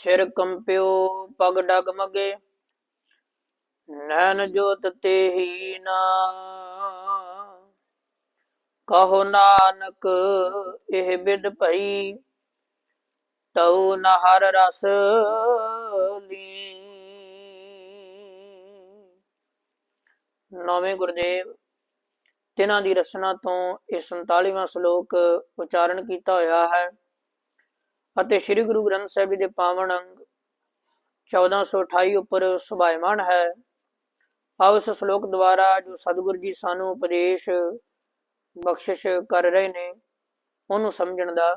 ਸਿਰ ਕੰਪਿਓ ਪਗ ਡਗਮਗੇ ਨੈਣ ਜੋਤ ਤੇ ਹੀ ਨਾ ਕਹੋ ਨਾਨਕ, ਇਹ ਬਿਦ ਭਈ, ਤਉ ਨ ਹਰ ਰਸ ਲੀ। ਨੌਵੇਂ ਗੁਰਦੇਵ, ਤਿਨਾਂ ਦੀ ਰਚਨਾ ਤੋਂ ਇਹ 47ਵਾਂ ਸ਼ਲੋਕ ਉਚਾਰਨ ਕੀਤਾ ਹੋਇਆ ਹੈ। ਅਤੇ ਸ੍ਰੀ ਗੁਰੂ ਗ੍ਰੰਥ ਸਾਹਿਬ ਜੀ ਦੇ ਪਾਵਨ ਅੰਗ 1428 ਉੱਪਰ ਸੁਭਾਇਮਾਨ ਹੈ। ਆਓ ਇਸ ਸ਼ਲੋਕ ਦੁਆਰਾ ਜੋ ਸਤਿਗੁਰੂ ਜੀ ਸਾਨੂੰ ਉਪਦੇਸ਼, ਬਖਸ਼ਿਸ਼ ਕਰ ਰਹੇ ਨੇ, ਉਹਨੂੰ ਸਮਝਣ ਦਾ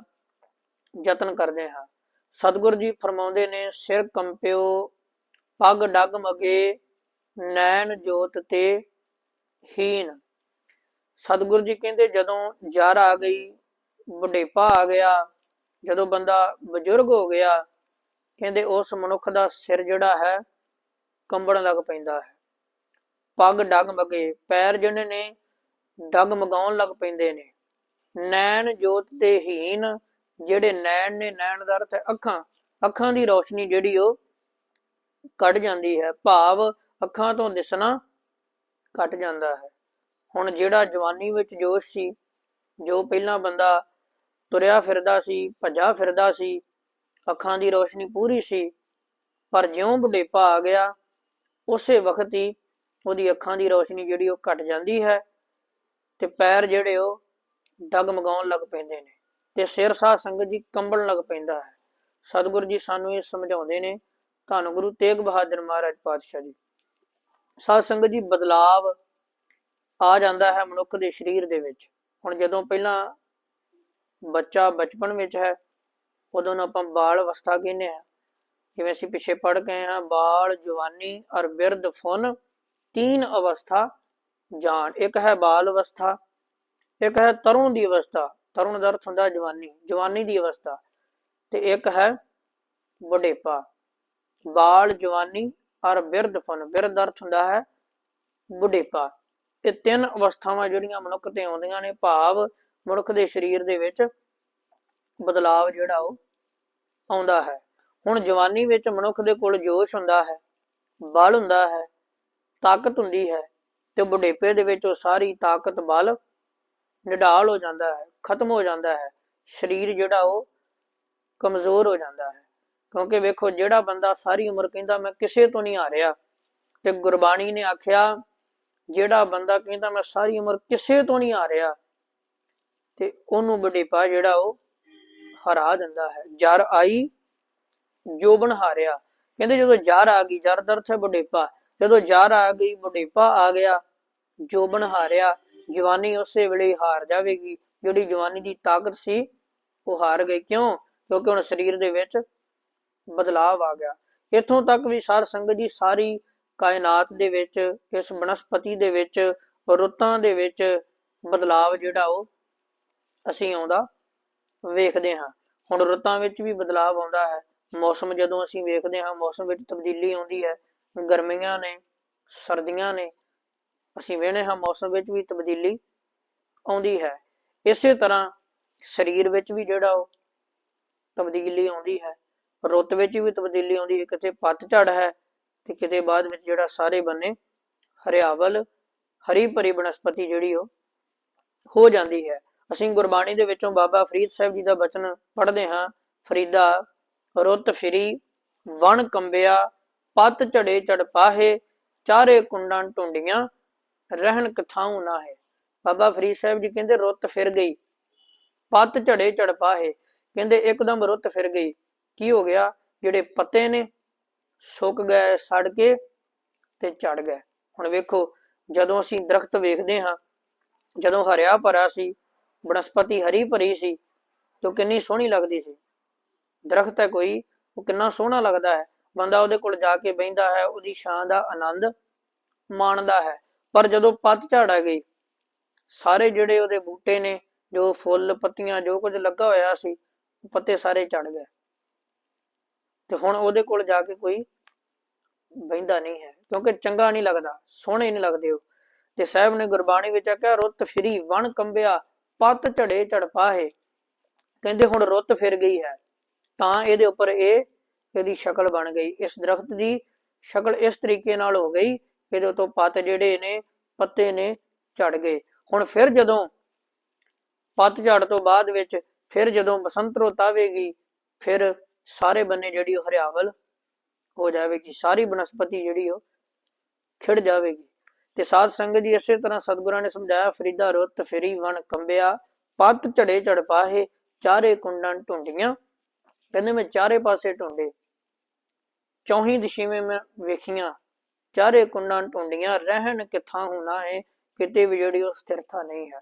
ਯਤਨ ਕਰਦੇ ਹਾਂ। ਸਤਿਗੁਰੂ ਜੀ ਫਰਮਾਉਂਦੇ ਨੇ, ਸਿਰ ਕੰਪਿਓ, ਪੱਗ ਡਗ ਮਗੇ, ਨੈਣ ਜੋਤ ਤੇ ਹੀਨ ਸਤਿਗੁਰੂ ਜੀ ਕਹਿੰਦੇ, ਜਦੋਂ ਜਰ ਆ ਗਈ ਬੁਢੇਪਾ ਆ ਗਿਆ ਜਦੋਂ ਬੰਦਾ ਬਜ਼ੁਰਗ ਹੋ ਗਿਆ, ਕਹਿੰਦੇ ਉਸ ਮਨੁੱਖ ਦਾ ਸਿਰ ਜਿਹੜਾ ਹੈ, ਕੰਬਣ ਲੱਗ ਪੈਂਦਾ ਹੈ। ਪੱਗ ਡਗ ਮਗੇ ਪੈਰ ਜਿਹਨੇ ਨੇ ਡਗ ਮਗਾਉਣ ਲੱਗ ਪੈਂਦੇ ਨੇ। ਨੈਣ ਜੋਤ ਤੇ ਹੀਨ ਜਿਹੜੇ ਨੈਣ ਨੇ, ਨੈਣ ਦਾ ਅਰਥ ਹੈ ਅੱਖਾਂ। ਅੱਖਾਂ ਦੀ ਰੋਸ਼ਨੀ ਜਿਹੜੀ ਉਹ ਕੱਢ ਜਾਂਦੀ ਹੈ। ਭਾਵ ਅੱਖਾਂ ਤੋਂ ਦਿਸਣਾ ਘਟ ਜਾਂਦਾ ਹੈ। ਹੁਣ ਜਿਹੜਾ ਜਵਾਨੀ ਵਿੱਚ ਜੋਸ਼ ਸੀ, ਜੋ ਪਹਿਲਾਂ ਬੰਦਾ ਤੁਰਿਆ ਫਿਰਦਾ ਸੀ, ਭੱਜਾ ਫਿਰਦਾ ਸੀ, ਅੱਖਾਂ ਦੀ ਰੋਸ਼ਨੀ ਪੂਰੀ ਸੀ, ਪਰ ਜਿਉਂ ਬੁਢੇਪਾ ਆ ਗਿਆ, ਉਸੇ ਵਕਤ ਹੀ ਉਹਦੀ ਅੱਖਾਂ ਦੀ ਰੋਸ਼ਨੀ ਜਿਹੜੀ ਉਹ ਘਟ ਜਾਂਦੀ ਹੈ ਤੇ ਪੈਰ ਜਿਹੜੇ ਉਹ ਡਗਮਗਾਉਣ ਲੱਗ ਪੈਂਦੇ ਨੇ ਤੇ ਸਿਰ ਸਾਹ ਸੰਗਤ ਜੀ ਕੰਬਣ ਲੱਗ ਪੈਂਦਾ ਹੈ। ਸਤਿਗੁਰੂ ਜੀ ਸਾਨੂੰ ਇਹ ਸਮਝਾਉਂਦੇ ਨੇ, ਧੰਨ ਗੁਰੂ ਤੇਗ ਬਹਾਦਰ ਮਹਾਰਾਜ ਪਾਤਸ਼ਾਹ ਜੀ। ਸਾਧ ਸੰਗਤ ਜੀ ਬਦਲਾਵ ਆ ਜਾਂਦਾ ਹੈ ਮਨੁੱਖ ਦੇ ਸਰੀਰ ਦੇ ਵਿੱਚ। ਹੁਣ ਜਦੋਂ ਪਹਿਲਾਂ ਬੱਚਾ ਬਚਪਨ ਵਿੱਚ ਹੈ, ਉਦੋਂ ਨੂੰ ਆਪਾਂ ਬਾਲ ਅਵਸਥਾ ਕਹਿੰਦੇ ਆ ਜਿਵੇਂ ਅਸੀਂ ਪਿੱਛੇ ਪੜ ਗਏ ਹਾਂ, ਬਾਲ, ਜਵਾਨੀ ਔਰ ਬਿਰਧ ਫੁਨ ਤੀਨ ਅਵਸਥਾ ਜਾਣ। ਇੱਕ ਹੈ ਬਾਲ ਅਵਸਥਾ, ਇੱਕ ਹੈ ਤਰੁਣ ਦੀ ਅਵਸਥਾ। ਤਰੁਣ ਦਾ ਅਰਥ ਹੁੰਦਾ ਜਵਾਨੀ ਜਵਾਨੀ ਦੀ ਅਵਸਥਾ। ਤੇ ਇੱਕ ਹੈ ਬੁਢੇਪਾ ਬਾਲ, ਜਵਾਨੀ ਔਰ ਬਿਰਧ ਫੁਨ ਬਿਰਧ ਅਰਥ ਹੁੰਦਾ ਹੈ ਬੁਢੇਪਾ ਇਹ ਤਿੰਨ ਅਵਸਥਾਵਾਂ ਜਿਹੜੀਆਂ ਮਨੁੱਖ ਤੇ ਆਉਂਦੀਆਂ ਨੇ, ਭਾਵ ਮਨੁੱਖ ਦੇ ਸਰੀਰ ਦੇ ਵਿੱਚ ਬਦਲਾਵ ਜਿਹੜਾ ਉਹ ਆਉਂਦਾ ਹੈ। ਹੁਣ ਜਵਾਨੀ ਵਿੱਚ ਮਨੁੱਖ ਦੇ ਕੋਲ ਜੋਸ਼ ਹੁੰਦਾ ਹੈ, ਬਲ ਹੁੰਦਾ ਹੈ, ਤਾਕਤ ਹੁੰਦੀ ਹੈ ਤੇ ਬੁਢੇਪੇ ਦੇ ਵਿੱਚ ਉਹ ਸਾਰੀ ਤਾਕਤ, ਬਲ ਨਿਡਾਲ ਹੋ ਜਾਂਦਾ ਹੈ, ਖਤਮ ਹੋ ਜਾਂਦਾ ਹੈ। ਸਰੀਰ ਜਿਹੜਾ ਉਹ ਕਮਜ਼ੋਰ ਹੋ ਜਾਂਦਾ ਹੈ। ਕਿਉਂਕਿ ਵੇਖੋ, ਜਿਹੜਾ ਬੰਦਾ ਸਾਰੀ ਉਮਰ ਕਹਿੰਦਾ, ਮੈਂ ਕਿਸੇ ਤੋਂ ਨਹੀਂ ਹਾਰਿਆ। ਤੇ ਗੁਰਬਾਣੀ ਨੇ ਆਖਿਆ, ਜਿਹੜਾ ਬੰਦਾ ਕਹਿੰਦਾ, ਮੈਂ ਸਾਰੀ ਉਮਰ ਕਿਸੇ ਤੋਂ ਨਹੀਂ ਹਾਰਿਆ ਤੇ ਉਹਨੂੰ ਬੁਢੇਪਾ ਜਿਹੜਾ ਉਹ ਹਰਾ ਦਿੰਦਾ ਹੈ। ਜਰ ਆਈ, ਜੋਬਨ ਹਾਰਿਆ। ਕਹਿੰਦੇ ਜਦੋਂ ਜਰ ਆ ਗਈ, ਜਰ ਦਾ ਅਰਥ ਹੈ ਬੁਢੇਪਾ ਜਦੋਂ ਜਰ ਆ ਗਈ ਬੁਢੇਪਾ ਆ ਗਿਆ, ਜੋਬਨ ਹਾਰਿਆ। ਜਵਾਨੀ ਉਸੇ ਵੇਲੇ ਹਾਰ ਜਾਵੇਗੀ। ਜਿਹੜੀ ਜਵਾਨੀ ਦੀ ਤਾਕਤ ਸੀ, ਉਹ ਹਾਰ ਗਈ। ਕਿਉਂ? ਕਿਉਂਕਿ ਹੁਣ ਸਰੀਰ ਦੇ ਵਿੱਚ ਬਦਲਾਵ ਆ ਗਿਆ। ਇੱਥੋਂ ਤੱਕ ਵੀ ਸਾਰ ਸੰਗਤ ਜੀ, ਸਾਰੀ ਕਾਇਨਾਤ ਦੇ ਵਿੱਚ, ਇਸ ਬਨਸਪਤੀ ਦੇ ਵਿੱਚ, ਰੁੱਤਾਂ ਦੇ ਵਿੱਚ ਬਦਲਾਵ ਜਿਹੜਾ ਉਹ ਅਸੀਂ ਆਉਂਦਾ ਵੇਖਦੇ ਹਾਂ। ਹੁਣ ਰੁੱਤਾਂ ਵਿੱਚ ਵੀ ਬਦਲਾਵ ਆਉਂਦਾ ਹੈ। ਮੌਸਮ ਜਦੋਂ ਅਸੀਂ ਵੇਖਦੇ ਹਾਂ, ਮੌਸਮ ਵਿੱਚ ਤਬਦੀਲੀ ਆਉਂਦੀ ਹੈ। ਗਰਮੀਆਂ ਨੇ, ਸਰਦੀਆਂ ਨੇ, ਅਸੀਂ ਵੇਖਦੇ ਹਾਂ ਮੌਸਮ ਵਿੱਚ ਵੀ ਤਬਦੀਲੀ ਆਉਂਦੀ ਹੈ। ਇਸੇ ਤਰ੍ਹਾਂ ਸਰੀਰ ਵਿੱਚ ਵੀ ਜਿਹੜਾ ਉਹ ਤਬਦੀਲੀ ਆਉਂਦੀ ਹੈ। ਰੁੱਤ ਵਿੱਚ ਵੀ ਤਬਦੀਲੀ ਆਉਂਦੀ ਹੈ। ਕਿਤੇ ਪੱਤਝੜ ਹੈ ਤੇ ਕਿਤੇ ਬਾਅਦ ਵਿੱਚ ਜਿਹੜਾ ਸਾਰੇ ਬੰਨੇ ਹਰਿਆਵਲ, ਹਰੀ ਭਰੀ ਬਨਸਪਤੀ ਜਿਹੜੀ ਉਹ ਹੋ ਜਾਂਦੀ ਹੈ। ਅਸੀਂ ਗੁਰਬਾਣੀ ਦੇ ਵਿੱਚੋਂ ਬਾਬਾ ਫਰੀਦ ਸਾਹਿਬ ਜੀ ਦਾ ਬਚਨ ਪੜ੍ਹਦੇ ਹਾਂ। ਫਰੀਦਾ, ਰੁੱਤ ਫਿਰੀ, ਵਣ ਕੰਬਿਆ, ਪੱਤ ਝੜੇ ਚੜਪਾਹੇ ਚਾਰੇ ਕੁੰਡਾਂ ਟੁੰਡੀਆਂ ਰਹਿਣ ਕਥਾਉ ਨਾ ਹੈ ਬਾਬਾ ਫਰੀਦ ਸਾਹਿਬ ਜੀ ਕਹਿੰਦੇ ਰੁੱਤ ਫਿਰ ਗਈ। ਪੱਤ ਝੜੇ ਚੜਪਾਹੇ ਕਹਿੰਦੇ ਇੱਕਦਮ ਰੁੱਤ ਫਿਰ ਗਈ। ਕੀ ਹੋ ਗਿਆ? ਜਿਹੜੇ ਪੱਤੇ ਨੇ, ਸੁੱਕ ਗਏ, ਸੜ ਕੇ ਤੇ ਝੜ ਗਏ। ਹੁਣ ਵੇਖੋ, ਜਦੋਂ ਅਸੀਂ ਦਰਖਤ ਵੇਖਦੇ ਹਾਂ, ਜਦੋਂ ਹਰਿਆ ਭਰਾ ਸੀ ਬਨਸਪਤੀ ਹਰੀ ਭਰੀ ਸੀ ਜੋ ਕਿੰਨੀ ਸੋਹਣੀ ਲੱਗਦੀ ਸੀ। ਦਰਖਤ ਹੈ ਕੋਈ, ਉਹ ਕਿੰਨਾ ਸੋਹਣਾ ਲੱਗਦਾ ਹੈ। ਬੰਦਾ ਉਹਦੇ ਕੋਲ ਜਾ ਕੇ ਬਹਿੰਦਾ ਹੈ, ਉਹਦੀ ਛਾਂ ਦਾ ਆਨੰਦ ਮਾਣਦਾ ਹੈ। ਪਰ ਜਦੋਂ ਪੱਤ ਝਾੜਾ ਗਈ, ਸਾਰੇ ਜਿਹੜੇ ਉਹਦੇ ਬੂਟੇ ਨੇ, ਜੋ ਫੁੱਲ, ਪੱਤੀਆਂ, ਜੋ ਕੁਝ ਲੱਗਾ ਹੋਇਆ ਸੀ ਪੱਤੇ ਸਾਰੇ ਝੜ ਗਏ। ਤੇ ਹੁਣ ਉਹਦੇ ਕੋਲ ਜਾ ਕੇ ਕੋਈ ਬਹਿੰਦਾ ਨਹੀਂ ਹੈ, ਕਿਉਂਕਿ ਚੰਗਾ ਨਹੀਂ ਲੱਗਦਾ, ਸੋਹਣੇ ਨਹੀਂ ਲੱਗਦੇ ਉਹ। ਤੇ ਸਾਹਿਬ ਨੇ ਗੁਰਬਾਣੀ ਵਿੱਚ ਆਖਿਆ, ਰੁੱਤ ਫਰੀ, ਵਣ ਕੰਬਿਆ ਪਤ ਝੜੇ ਝੜਪਾਹੇ ਕਹਿੰਦੇ ਹੁਣ ਰੁੱਤ ਫਿਰ ਗਈ ਹੈ। ਤਾਂ ਇਹਦੇ ਉੱਪਰ ਇਹ, ਇਹਦੀ ਸ਼ਕਲ ਬਣ ਗਈ। ਇਸ ਦਰਖਤ ਦੀ ਸ਼ਕਲ ਇਸ ਤਰੀਕੇ ਨਾਲ ਹੋ ਗਈ, ਇਹਦੇ ਤੋਂ ਪੱਤ ਜਿਹੜੇ ਨੇ, ਪੱਤੇ ਨੇ ਝੜ ਗਏ। ਹੁਣ ਫਿਰ ਜਦੋਂ ਪੱਤ ਝੜ ਤੋਂ ਬਾਅਦ ਵਿੱਚ ਫਿਰ ਜਦੋਂ ਬਸੰਤ ਰੁੱਤ ਆਵੇਗੀ, ਫਿਰ ਸਾਰੇ ਬੰਨੇ ਜਿਹੜੀ ਉਹ ਹਰਿਆਵਲ ਹੋ ਜਾਵੇਗੀ। ਸਾਰੀ ਬਨਸਪਤੀ ਜਿਹੜੀ ਉਹ ਖਿੜ ਜਾਵੇਗੀ। ਤੇ ਸਾਧ ਸੰਗਤ ਜੀ ਇਸੇ ਤਰ੍ਹਾਂ ਸਤਿਗੁਰਾਂ ਨੇ ਸਮਝਾਇਆ, ਫਰੀਦਾ ਰੁੱਤ ਫਿਰੀ, ਵਣ ਕੰਬਿਆ, ਪੱਤ ਝੜੇ ਝੜ ਚਾਰੇ ਕੁੰਡਾਂ ਢੁੰਡੀਆਂ। ਕਹਿੰਦੇ ਮੈਂ ਚਾਰੇ ਪਾਸੇ ਢੁੰਡੇ, ਚੌਹੀ ਦਿਸ਼ਾਵੇਂ ਮੈਂ ਵੇਖੀਆਂ। ਚਾਰੇ ਕੁੰਡਾਂ ਢੁੰਡੀਆਂ, ਰਹਿਣ ਕਿਥਾਂ ਹੋਣਾ ਹੈ, ਕਿਤੇ ਵੀ ਜਿਹੜੀ ਉਹ ਸਥਿਰਤਾ ਨਹੀਂ ਹੈ।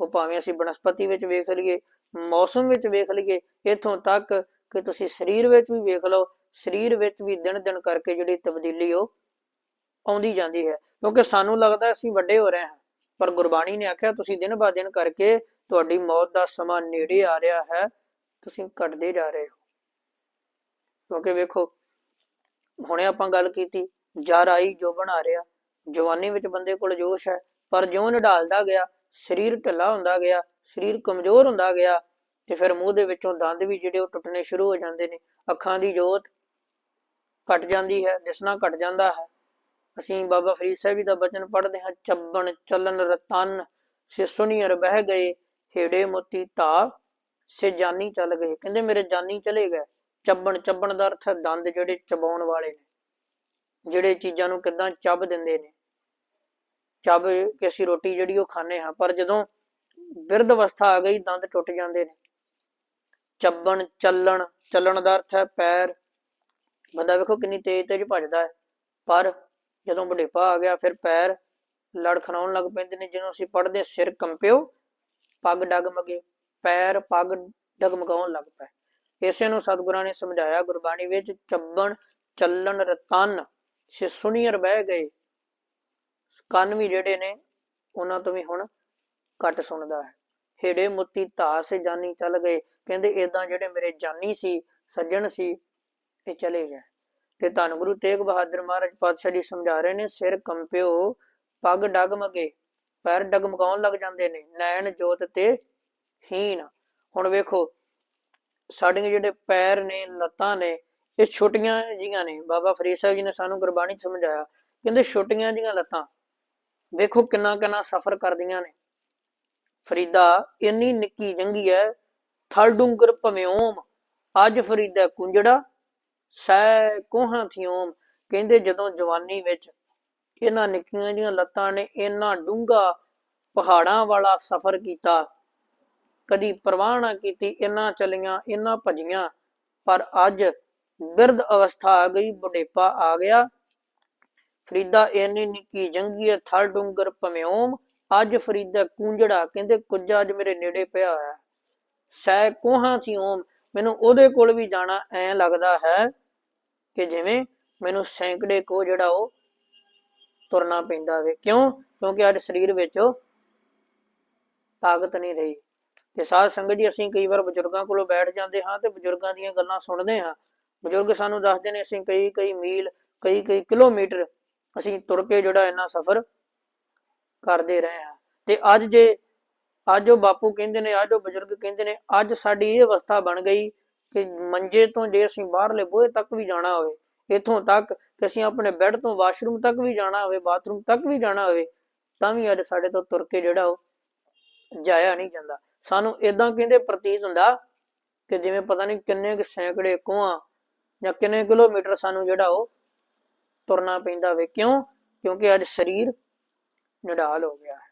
ਉਹ ਭਾਵੇਂ ਅਸੀਂ ਬਨਸਪਤੀ ਵਿੱਚ ਵੇਖ ਲਈਏ, ਮੌਸਮ ਵਿੱਚ ਵੇਖ ਲਈਏ, ਇਥੋਂ ਤੱਕ ਕਿ ਤੁਸੀਂ ਸਰੀਰ ਵਿੱਚ ਵੀ ਵੇਖ ਲਓ, ਸਰੀਰ ਵਿੱਚ ਵੀ ਦਿਨ ਦਿਨ ਕਰਕੇ ਜਿਹੜੀ ਤਬਦੀਲੀ ਉਹ ਆਉਂਦੀ ਜਾਂਦੀ ਹੈ। ਕਿਉਂਕਿ ਸਾਨੂੰ ਲੱਗਦਾ ਅਸੀਂ ਵੱਡੇ ਹੋ ਰਹੇ ਹਾਂ। ਪਰ ਗੁਰਬਾਣੀ ਨੇ ਆਖਿਆ, ਤੁਸੀਂ ਦਿਨ ਬਾ ਦਿਨ ਕਰਕੇ ਤੁਹਾਡੀ ਮੌਤ ਦਾ ਸਮਾਂ ਨੇੜੇ ਆ ਰਿਹਾ ਹੈ। ਤੁਸੀਂ ਘਟਦੇ ਜਾ ਰਹੇ ਹੋ। ਕਿਉਂਕਿ ਵੇਖੋ, ਹੁਣੇ ਆਪਾਂ ਗੱਲ ਕੀਤੀ ਜਰ ਆਈ ਜੋ ਬਣਾ ਰਿਹਾ। ਜਵਾਨੀ ਵਿੱਚ ਬੰਦੇ ਕੋਲ ਜੋਸ਼ ਹੈ, ਪਰ ਜਿਉਂ ਨਿਢਾਲਦਾ ਗਿਆ, ਸਰੀਰ ਢਿੱਲਾ ਹੁੰਦਾ ਗਿਆ, ਸਰੀਰ ਕਮਜ਼ੋਰ ਹੁੰਦਾ ਗਿਆ, ਤੇ ਫਿਰ ਮੂੰਹ ਦੇ ਵਿੱਚੋਂ ਦੰਦ ਵੀ ਜਿਹੜੇ ਉਹ ਟੁੱਟਣੇ ਸ਼ੁਰੂ ਹੋ ਜਾਂਦੇ ਨੇ। ਅੱਖਾਂ ਦੀ ਜੋਤ ਘਟ ਜਾਂਦੀ ਹੈ ਦਿਸਣਾ ਘਟ ਜਾਂਦਾ ਹੈ। ਅਸੀਂ ਬਾਬਾ ਫਰੀਦ ਸਾਹਿਬ ਜੀ ਦਾ ਬਚਨ ਪੜ੍ਹਦੇ ਹਾਂ, ਚੱਬਣ ਚੱਲਨ ਰਤਨ, ਸੇ ਸੁਨੀਅਰ ਬਹਿ ਗਏ, ਹੇੜੇ ਮੋਤੀ ਧਾ, ਸੇ ਜਾਨੀ ਚੱਲ ਗਏ। ਕਹਿੰਦੇ ਮੇਰੇ ਜਾਨੀ ਚਲੇ ਗਏ। ਚੱਬਣ ਚੱਬਣ ਦਾ ਅਰਥ ਦੰਦ ਜਿਹੜੇ ਚਬਾਉਣ ਵਾਲੇ ਨੇ, ਜਿਹੜੇ ਚੀਜ਼ਾਂ ਨੂੰ ਕਿਦਾਂ ਚੱਬ ਦਿੰਦੇ ਨੇ। ਚੱਬ ਕੇ ਅਸੀਂ ਰੋਟੀ ਜਿਹੜੀ ਉਹ ਖਾਂਦੇ ਹਾਂ, ਪਰ ਜਦੋਂ ਬਿਰਧ ਅਵਸਥਾ ਆ ਗਈ, ਦੰਦ ਟੁੱਟ ਜਾਂਦੇ ਨੇ। ਚੱਬਣ ਚੱਲਣ ਚੱਲਣ ਦਾ ਅਰਥ ਹੈ ਪੈਰ। ਬੰਦਾ ਵੇਖੋ ਕਿੰਨੀ ਤੇਜ਼ ਤੇਜ਼ ਭੱਜਦਾ ਹੈ, ਪਰ ਜਦੋਂ ਬੁਢੇਪਾ ਆ ਗਿਆ, ਫਿਰ ਪੈਰ ਲੜਖਣਾਉਣ ਲੱਗ ਪੈਂਦੇ ਨੇ ਜਦੋਂ ਅਸੀਂ ਪੜਦੇ ਸਿਰ ਕੰਪਿਓ, ਪੱਗ ਡਗਮਗੇ, ਪੈਰ ਪੱਗ ਡਗਮਗਾਉਣ ਲੱਗ ਪਏ। ਇਸੇ ਨੂੰ ਸਤਿਗੁਰਾਂ ਨੇ ਸਮਝਾਇਆ, ਗੁਰਬਾਣੀ ਵਿੱਚ ਚੱਬਣ, ਚੱਲਣ, ਰਤਨ, ਸੇ ਸੁਨੀਅਰ ਬਹਿ ਗਏ। ਕੰਨ ਵੀ ਜਿਹੜੇ ਨੇ, ਉਹਨਾਂ ਤੋਂ ਵੀ ਹੁਣ ਘੱਟ ਸੁਣਦਾ ਹੈ। ਹੇੜੇ ਮੁੱਤੀ ਧਾ ਸੇ ਜਾਨੀ ਚੱਲ ਗਏ। ਕਹਿੰਦੇ ਇਦਾਂ ਜਿਹੜੇ ਮੇਰੇ ਜਾਨੀ ਸੀ, ਸੱਜਣ ਸੀ, ਇਹ ਚਲੇ ਗਏ। ਤੇ ਧੰਨ ਗੁਰੂ ਤੇਗ ਬਹਾਦਰ ਮਹਾਰਾਜ ਪਾਤਸ਼ਾਹ ਜੀ ਸਮਝਾ ਰਹੇ ਨੇ, ਸਿਰ ਕੰਪਿਓ, ਪੱਗ ਡਗਮਗੇ, ਪੈਰ ਡਗਮਗਾਉਣ ਲੱਗ ਜਾਂਦੇ ਨੇ, ਨੈਣ ਜੋਤ ਤੇ ਹੀਨ ਹੁਣ ਵੇਖੋ ਸਾਡੇ ਜਿਹੜੇ ਪੈਰ ਨੇ, ਲੱਤਾਂ ਨੇ, ਇਹ ਛੋਟੀਆਂ ਜੀਆਂ ਨੇ। ਬਾਬਾ ਫਰੀਦ ਸਾਹਿਬ ਜੀ ਨੇ ਸਾਨੂੰ ਗੁਰਬਾਣੀ ਚ ਸਮਝਾਇਆ, ਕਹਿੰਦੇ ਛੋਟੀਆਂ ਜੀਆਂ ਲੱਤਾਂ, ਵੇਖੋ ਕਿੰਨਾ ਕਿੰਨਾ ਸਫ਼ਰ ਕਰਦੀਆਂ ਨੇ। ਫਰੀਦਾ, ਇੰਨੀ ਨਿੱਕੀ ਜੰਗੀ ਹੈ ਥਲ ਡੂੰਗਰ ਭਵਿਓਮ ਅੱਜ ਫਰੀਦਾ ਕੁੰਜੜਾ ਸੈ ਕੋਹਾਂ ਥਿਓਮ ਕਹਿੰਦੇ ਜਦੋਂ ਜਵਾਨੀ ਵਿੱਚ ਇਹਨਾਂ ਨਿੱਕੀਆਂ ਜੀਆਂ ਲੱਤਾਂ ਨੇ ਇੰਨਾ ਡੂੰਗਾ ਪਹਾੜਾਂ ਵਾਲਾ ਸਫ਼ਰ ਕੀਤਾ, ਕਦੀ ਪਰਵਾਹ ਨਾ ਕੀਤੀ ਇੰਨਾ ਚਲੀਆਂ ਇੰਨਾ ਭਜੀਆਂ, ਪਰ ਅੱਜ ਬਿਰਧ ਅਵਸਥਾ ਆ ਗਈ, ਬੁਢੇਪਾ ਆ ਗਿਆ। ਫਰੀਦਾ ਇੰਨੀ ਨਿੱਕੀ ਜੰਗੀ ਥਲ ਡੂੰਗਰ ਭਵਿਓਮ ਅੱਜ ਫਰੀਦਾ ਕੂੰਜੜਾ, ਕਹਿੰਦੇ ਕੁੱਜਾ ਅੱਜ ਮੇਰੇ ਨੇੜੇ ਪਿਆ ਹੋਇਆ। ਸੈ ਕੋਹਾਂ ਥਿਓਮ ਮੈਨੂੰ ਉਹਦੇ ਕੋਲ ਵੀ ਜਾਣਾ ਐ ਲੱਗਦਾ ਹੈ ਕਿ ਜਿਵੇਂ ਮੈਨੂੰ ਸੈਂਕੜੇ ਕੋ ਜਿਹੜਾ ਉਹ ਤੁਰਨਾ ਪੈਂਦਾ ਵੇ। ਕਿਉਂ? ਕਿਉਂਕਿ ਅੱਜ ਸਰੀਰ ਵਿੱਚ ਤਾਕਤ ਨਹੀਂ ਰਹੀ। ਤੇ ਸਾਧ ਸੰਗਤ ਜੀ, ਅਸੀਂ ਕਈ ਵਾਰ ਬਜ਼ੁਰਗਾਂ ਕੋਲੋਂ ਬੈਠ ਜਾਂਦੇ ਹਾਂ ਤੇ ਬਜ਼ੁਰਗਾਂ ਦੀਆਂ ਗੱਲਾਂ ਸੁਣਦੇ ਹਾਂ। ਬਜ਼ੁਰਗ ਸਾਨੂੰ ਦੱਸਦੇ ਨੇ, ਅਸੀਂ ਕਈ ਕਈ ਮੀਲ, ਕਈ ਕਈ ਕਿਲੋਮੀਟਰ ਅਸੀਂ ਤੁਰ ਕੇ ਜਿਹੜਾ ਇੰਨਾ ਸਫ਼ਰ ਕਰਦੇ ਰਹੇ ਹਾਂ। ਤੇ ਅੱਜ ਜੇ, ਅੱਜ ਉਹ ਬਾਪੂ ਕਹਿੰਦੇ ਨੇ, ਅੱਜ ਉਹ ਬਜ਼ੁਰਗ ਕਹਿੰਦੇ ਨੇ, ਅੱਜ ਸਾਡੀ ਇਹ ਅਵਸਥਾ ਬਣ ਗਈ ਕਿ ਮੰਜੇ ਤੋਂ ਜੇ ਅਸੀਂ ਬਾਹਰਲੇ ਬੂਹੇ ਤੱਕ ਵੀ ਜਾਣਾ ਹੋਵੇ, ਇਥੋਂ ਤੱਕ ਕਿ ਅਸੀਂ ਆਪਣੇ ਬੈੱਡ ਤੋਂ ਵਾਸ਼ਰੂਮ ਤੱਕ ਵੀ ਜਾਣਾ ਹੋਵੇ, ਬਾਥਰੂਮ ਤੱਕ ਵੀ ਜਾਣਾ ਹੋਵੇ, ਤਾਂ ਵੀ ਅੱਜ ਸਾਡੇ ਤੋਂ ਤੁਰ ਕੇ ਜਿਹੜਾ ਉਹ ਜਾਇਆ ਨਹੀਂ ਜਾਂਦਾ। ਸਾਨੂੰ ਇਦਾਂ ਕਹਿੰਦੇ ਪ੍ਰਤੀਤ ਹੁੰਦਾ ਕਿ ਜਿਵੇਂ ਪਤਾ ਨਹੀਂ ਕਿੰਨੇ ਕੁ ਸੈਂਕੜੇ ਕੋਹਾਂ ਜਾਂ ਕਿੰਨੇ ਕਿਲੋਮੀਟਰ ਸਾਨੂੰ ਜਿਹੜਾ ਉਹ ਤੁਰਨਾ ਪੈਂਦਾ ਹੋਵੇ। ਕਿਉਂ? ਕਿਉਂਕਿ ਅੱਜ ਸਰੀਰ ਨਿਢਾਲ ਹੋ ਗਿਆ ਹੈ।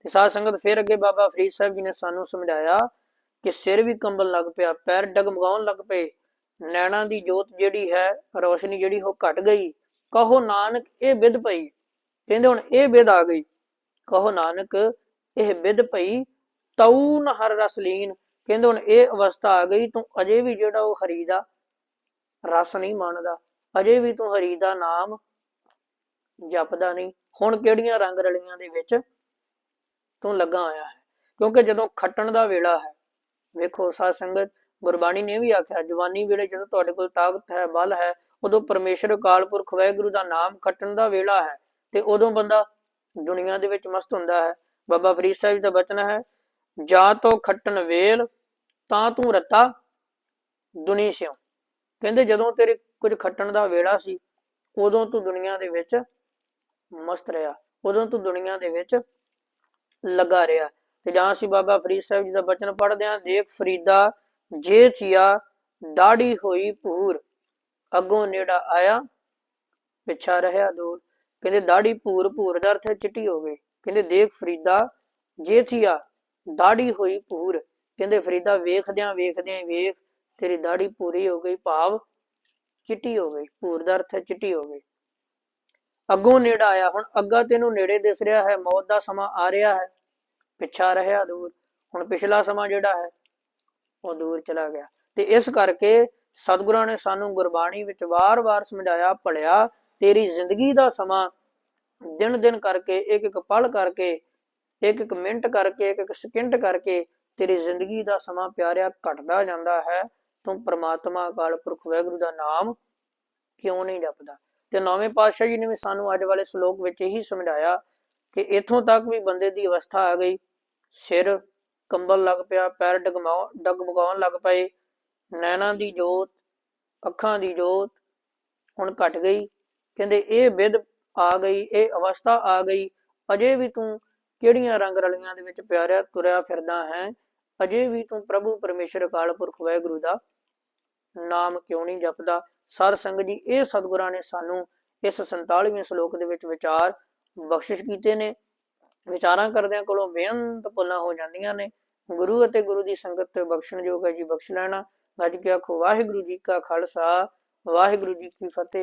ਤੇ ਸਾਧ ਸੰਗਤ ਫਿਰ ਅੱਗੇ ਬਾਬਾ ਫਰੀਦ ਸਾਹਿਬ ਜੀ ਨੇ ਸਾਨੂੰ ਸਮਝਾਇਆ ਕਿ ਸਿਰ ਵੀ ਕੰਬਣ ਲੱਗ ਪਿਆ, ਪੈਰ ਡਗਮਗਾਉਣ ਲੱਗ ਪਏ। ਨੈਣਾ ਦੀ ਜੋਤ ਜਿਹੜੀ ਹੈ, ਰੋਸ਼ਨੀ ਜਿਹੜੀ ਉਹ ਘਟ ਗਈ। ਕਹੋ ਨਾਨਕ, ਇਹ ਵਿਦ ਪਈ ਕਹਿੰਦੇ ਹੁਣ ਇਹ ਵਿਦ ਆ ਗਈ। ਕਹੋ ਨਾਨਕ, ਇਹ ਵਿਦ ਪਈ ਤਉ ਨ ਹਰ ਰਸ ਕਹਿੰਦੇ ਹੁਣ ਇਹ ਅਵਸਥਾ ਆ ਗਈ, ਤੂੰ ਅਜੇ ਵੀ ਜਿਹੜਾ ਉਹ ਹਰੀ ਦਾ ਰਸ ਨਹੀਂ ਮੰਨਦਾ। ਅਜੇ ਵੀ ਤੂੰ ਹਰੀ ਦਾ ਨਾਮ ਜਪਦਾ ਨਹੀਂ। ਹੁਣ ਕਿਹੜੀਆਂ ਰੰਗ ਰਲੀਆਂ ਦੇ ਵਿੱਚ ਤੂੰ ਲੱਗਾ ਆਇਆ ਹੈ? ਕਿਉਂਕਿ ਜਦੋਂ ਖੱਟਣ ਦਾ ਵੇਲਾ ਹੈ ਵੇਖੋ ਸਾਧ ਸੰਗਤ, ਗੁਰਬਾਣੀ ਨੇ ਵੀ ਆਖਿਆ, ਜਵਾਨੀ ਵੇਲੇ ਜਦੋਂ ਤੁਹਾਡੇ ਕੋਲ ਤਾਕਤ ਹੈ, ਬਲ ਹੈ, ਉਦੋਂ ਪਰਮੇਸ਼ਰ ਅਕਾਲ ਪੁਰਖ ਵਾਹਿਗੁਰੂ ਦਾ ਨਾਮ ਖੱਟਣ ਦਾ ਵੇਲਾ ਹੈ ਤੇ ਉਦੋਂ ਬੰਦਾ ਦੁਨੀਆ ਦੇ ਵਿੱਚ ਮਸਤ ਹੁੰਦਾ ਹੈ। ਬਾਬਾ ਫਰੀਦ ਸਾਹਿਬ ਦਾ ਬਚਨ ਹੈ, ਜਾਂ ਤੋ ਖੱਟਣ ਵੇਲ, ਤਾਂ ਤੂੰ ਰਤਾ ਦੁਨੀ ਸਿਓ ਕਹਿੰਦੇ ਜਦੋਂ ਤੇਰੇ ਕੁਝ ਖੱਟਣ ਦਾ ਵੇਲਾ ਸੀ, ਉਦੋਂ ਤੂੰ ਦੁਨੀਆ ਦੇ ਵਿੱਚ ਮਸਤ ਰਿਹਾ, ਉਦੋਂ ਤੂੰ ਦੁਨੀਆ ਦੇ ਵਿੱਚ ਲੱਗਾ ਰਿਹਾ। ਤੇ ਜਾਂ ਅਸੀਂ ਬਾਬਾ ਫਰੀਦ ਸਾਹਿਬ ਜੀ ਦਾ ਬਚਨ ਪੜ੍ਹਦੇ ਹਾਂ, ਦੇਖ ਫਰੀਦਾ, ਜੇ ਚਿਆ, ਦਾੜੀ ਹੋਈ ਭੂਰ। ਅੱਗੋਂ ਨੇੜਾ ਆਇਆ, ਪਿੱਛਾ ਰਹਿਆ ਦੂਰ। ਕਹਿੰਦੇ, ਦਾੜੀ ਭੂਰ ਭੂਰ ਦਾ ਅਰਥ ਹੈ ਚਿੱਟੀ ਹੋ ਗਈ। ਕਹਿੰਦੇ, ਦੇਖ ਫਰੀਦਾ, ਜੇ ਚਿਆ, ਦਾੜੀ ਹੋਈ ਭੂਰ। ਕਹਿੰਦੇ, ਫਰੀਦਾ, ਵੇਖਦਿਆਂ ਵੇਖਦਿਆਂ ਵੇਖ, ਤੇਰੀ ਦਾੜੀ ਪੂਰੀ ਹੋ ਗਈ, ਭਾਵ ਚਿੱਟੀ ਹੋ ਗਈ। ਭੂਰ ਦਾ ਅਰਥ ਹੈ ਚਿੱਟੀ ਹੋ ਗਈ। ਅੱਗੋਂ ਨੇੜਾ ਆਇਆ, ਹੁਣ ਅੱਗਾ ਤੈਨੂੰ ਨੇੜੇ ਦਿਸ ਰਿਹਾ ਹੈ, ਮੌਤ ਦਾ ਸਮਾਂ ਆ ਰਿਹਾ ਹੈ। ਪਿੱਛਾ ਰਹਿਆ ਦੂਰ। ਹੁਣ ਪਿਛਲਾ ਸਮਾਂ ਜਿਹੜਾ ਹੈ, ਉਹ ਦੂਰ ਚਲਾ ਗਿਆ। ਤੇ ਇਸ ਕਰਕੇ ਸਤਿਗੁਰਾਂ ਨੇ ਸਾਨੂੰ ਗੁਰਬਾਣੀ ਵਿੱਚ ਵਾਰ-ਵਾਰ ਸਮਝਾਇਆ, ਭਲਿਆ, ਤੇਰੀ ਜ਼ਿੰਦਗੀ ਦਾ ਸਮਾਂ ਦਿਨ ਦਿਨ ਕਰਕੇ ਇੱਕ ਇੱਕ ਪਲ ਕਰਕੇ ਇੱਕ ਇੱਕ ਮਿੰਟ ਕਰਕੇ ਇੱਕ ਇੱਕ ਸਕਿੰਟ ਕਰਕੇ ਤੇਰੀ ਜ਼ਿੰਦਗੀ ਦਾ ਸਮਾਂ ਪਿਆਰਿਆ ਘਟਦਾ ਜਾਂਦਾ ਹੈ। ਤੂੰ ਪ੍ਰਮਾਤਮਾ ਅਕਾਲ ਪੁਰਖ ਵਾਹਿਗੁਰੂ ਦਾ ਨਾਮ ਕਿਉਂ ਨਹੀਂ ਜਪਦਾ? ਤੇ ਨੌਵੇਂ ਪਾਤਸ਼ਾਹ ਜੀ ਨੇ ਵੀ ਸਾਨੂੰ ਅੱਜ ਵਾਲੇ ਸ਼ਲੋਕ ਵਿੱਚ ਇਹੀ ਸਮਝਾਇਆ ਕਿ ਇਥੋਂ ਤੱਕ ਵੀ ਬੰਦੇ ਦੀ ਅਵਸਥਾ ਆ ਗਈ। ਸਿਰ ਕੰਬਲ ਲੱਗ ਪਿਆ, ਪੈਰ ਡਗਮਾਉ, ਡਗਮਗਾਉਣ ਲੱਗ ਪਏ। ਨੈਣਾਂ ਦੀ ਜੋਤ, ਅੱਖਾਂ ਦੀ ਜੋਤ ਹੁਣ ਘਟ ਗਈ। ਕਹਿੰਦੇ ਇਹ ਵਿਦ ਆ ਗਈ, ਇਹ ਅਵਸਥਾ ਆ ਗਈ। ਅਜੇ ਵੀ ਤੂੰ ਕਿਹੜੀਆਂ ਰੰਗ ਰਲੀਆਂ ਦੇ ਵਿੱਚ ਪਿਆਰਿਆ, ਤੁਰਿਆ ਫਿਰਦਾ ਹੈ? ਅਜੇ ਵੀ ਤੂੰ ਪ੍ਰਭੂ ਪਰਮੇਸ਼ਰ, ਅਕਾਲ ਪੁਰਖ, ਵਾਹਿਗੁਰੂ ਦਾ ਨਾਮ ਕਿਉਂ ਨਹੀਂ ਜਪਦਾ? ਸਰ ਸੰਗਤ ਜੀ, ਇਹ ਸਤਿਗੁਰਾਂ ਨੇ ਸਾਨੂੰ ਇਸ 47ਵੇਂ ਸ਼ਲੋਕ ਦੇ ਵਿੱਚ ਵਿਚਾਰ ਬਖਸ਼ਿਸ਼ ਕੀਤੇ ਨੇ। ਵਿਚਾਰਾਂ ਕਰਦਿਆਂ ਕੋਲੋਂ ਬੇਅੰਤ ਪੁੱਲਾਂ ਹੋ ਜਾਂਦੀਆਂ ਨੇ। ਗੁਰੂ ਅਤੇ ਗੁਰੂ ਦੀ ਸੰਗਤ ਤੇ ਬਖਸ਼ਣਯੋਗ ਹੈ ਜੀ, ਬਖਸ਼ ਲੈਣਾ। ਅੱਜ ਕੇ ਆਖੋ, ਵਾਹਿਗੁਰੂ ਜੀ ਕਾ ਖਾਲਸਾ, ਵਾਹਿਗੁਰੂ ਜੀ ਕੀ ਫਤਿਹ।